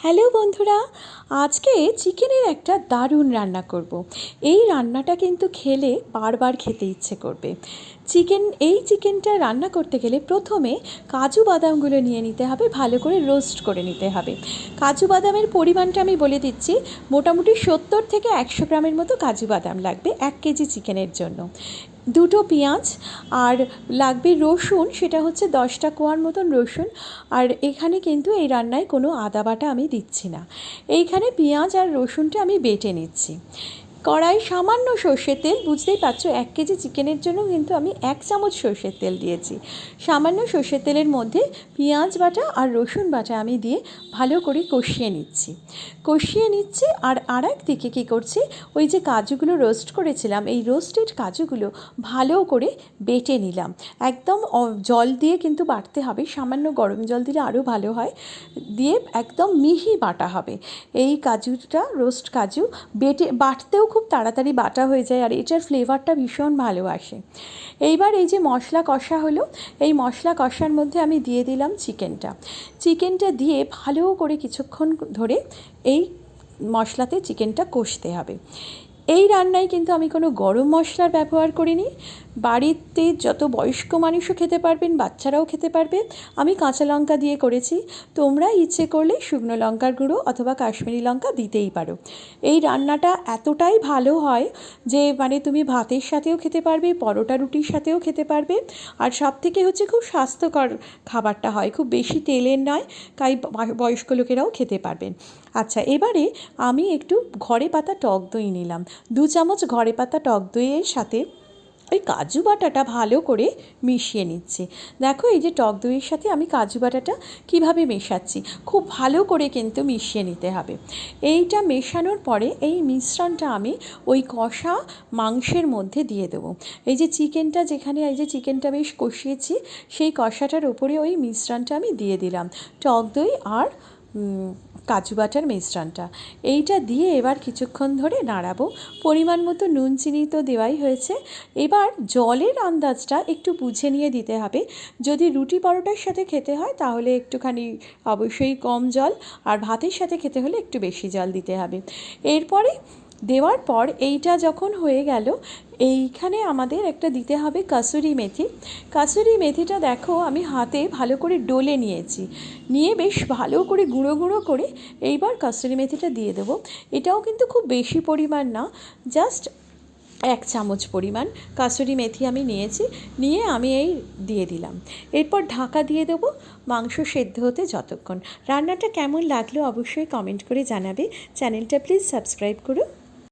Hello বন্ধুরা আজকে চিকেনের একটা দারুণ রান্না করব। এই রান্নাটা কিন্তু খেলে বারবার খেতে ইচ্ছে করবে। চিকেন, এই চিকেনটা রান্না করতে গেলে প্রথমে কাজু বাদামগুলো নিয়ে নিতে হবে, ভালো করে রোস্ট করে নিতে হবে। কাজু বাদামের পরিমাণটা আমি বলে দিচ্ছি, মোটামুটি সত্তর থেকে একশো গ্রামের মতো কাজু বাদাম লাগবে এক কেজি চিকেনের জন্য। দুটো পেঁয়াজ আর লাগবে রসুন, সেটা হচ্ছে দশটা কোয়ার মতন রসুন। আর এখানে কিন্তু এই রান্নায় কোনো আদা বাটা আমি দিচ্ছি না। এইখানে পেঁয়াজ আর রসুনটা আমি বেটে নিচ্ছি। কড়াই সামান্য সর্ষের তেল, বুঝতেই পারছ, এক কেজি চিকেনের জন্য কিন্তু আমি এক চামচ সর্ষের তেল দিয়েছি। সামান্য সর্ষের তেলের মধ্যে পেঁয়াজ বাটা আর রসুন বাটা আমি দিয়ে ভালো করে কষিয়ে নিচ্ছি। কষিয়ে নিচ্ছি আর আর দিকে কী করছি, ওই যে কাজুগুলো রোস্ট করেছিলাম, এই রোস্টেড কাজুগুলো ভালো করে বেটে নিলাম। একদম জল দিয়ে কিন্তু বাটতে হবে, সামান্য গরম জল দিলে আরও ভালো হয়। দিয়ে একদম মিহি বাটা হবে। এই কাজুটা, রোস্ট কাজু বেটে, বাটতেও খুব তাড়াতাড়ি বাটা হয়ে যায় আর এটার ফ্লেভারটা ভীষণ ভালো আসে। এইবার এই যে মশলা কষা হলো, এই মশলা কষার মধ্যে আমি দিয়ে দিলাম চিকেনটা। চিকেনটা দিয়ে ভালো করে কিছুক্ষণ ধরে এই মশলাতে চিকেনটা কষতে হবে। এই রান্নায় কিন্তু আমি কোনো গরম মশলার ব্যবহার করিনি। বাড়িতে যত বয়স্ক মানুষও খেতে পারবেন, বাচ্চারাও খেতে পারবে। আমি কাঁচা লঙ্কা দিয়ে করেছি। তোমরা ইচ্ছে করলে শুকনো লঙ্কার গুঁড়ো অথবা কাশ্মীরি লঙ্কা দিতেই পারো। এই রান্নাটা এতটাই ভালো হয় যে মানে তুমি ভাতের সাথেও খেতে পারবে, পরোটা রুটির সাথেও খেতে পারবে। আর সব থেকে হচ্ছে খুব স্বাস্থ্যকর খাবারটা হয়। খুব বেশি তেলের নয়, তাই বয়স্ক লোকেরাও খেতে পারবেন। আচ্ছা এবারে আমি একটু ঘরে পাতা টক দই নিলাম। দু চামচ ঘরে পাতা টক দইয়ের সাথে ওই কাজু বাটাটা ভালো করে মিশিয়ে নিচ্ছি। দেখো এই যে টক দইয়ের সাথে আমি কাজু বাটাটা কীভাবে মেশাচ্ছি, খুব ভালো করে কিন্তু মিশিয়ে নিতে হবে। এইটা মেশানোর পরে এই মিশ্রণটা আমি ওই কষা মাংসের মধ্যে দিয়ে দেবো। এই যে চিকেনটা যেখানে, এই যে চিকেনটা বেশ কষিয়েছি, সেই কষাটার উপরে ওই মিশ্রণটা আমি দিয়ে দিলাম। টক দই আর কাজু বাটার মিশ্রণটা। এইটা দিয়ে এবার কিছুক্ষণ ধরে নাড়াবো। পরিমাণ মতো নুন চিনি তো দেওয়াই হয়েছে। এবার জলের আন্দাজটা একটু বুঝে নিয়ে দিতে হবে। যদি রুটি পরোটার সাথে খেতে হয়, তাহলে একটুখানি অবশ্যই কম জল আর ভাতের সাথে খেতে হলে একটু বেশি জল দিতে হবে। এরপরে দেওয়ার পর এইটা যখন হয়ে গেল, এইখানে আমাদের একটা দিতে হবে কাসুরি মেথি। কাসুরি মেথিটা দেখো আমি হাতে ভালো করে ডলে নিয়েছি। নিয়ে বেশ ভালো করে গুঁড়ো গুঁড়ো করে এইবার কাসুরি মেথিটা দিয়ে দেবো। এটাও কিন্তু খুব বেশি পরিমাণ না, জাস্ট এক চামচ পরিমাণ কাসুরি মেথি আমি নিয়েছি, নিয়ে আমি এই দিয়ে দিলাম। এরপর ঢাকা দিয়ে দেবো মাংস সেদ্ধ হতে যতক্ষণ। রান্নাটা কেমন লাগল অবশ্যই কমেন্ট করে জানাবে। চ্যানেলটা প্লিজ সাবস্ক্রাইব করো।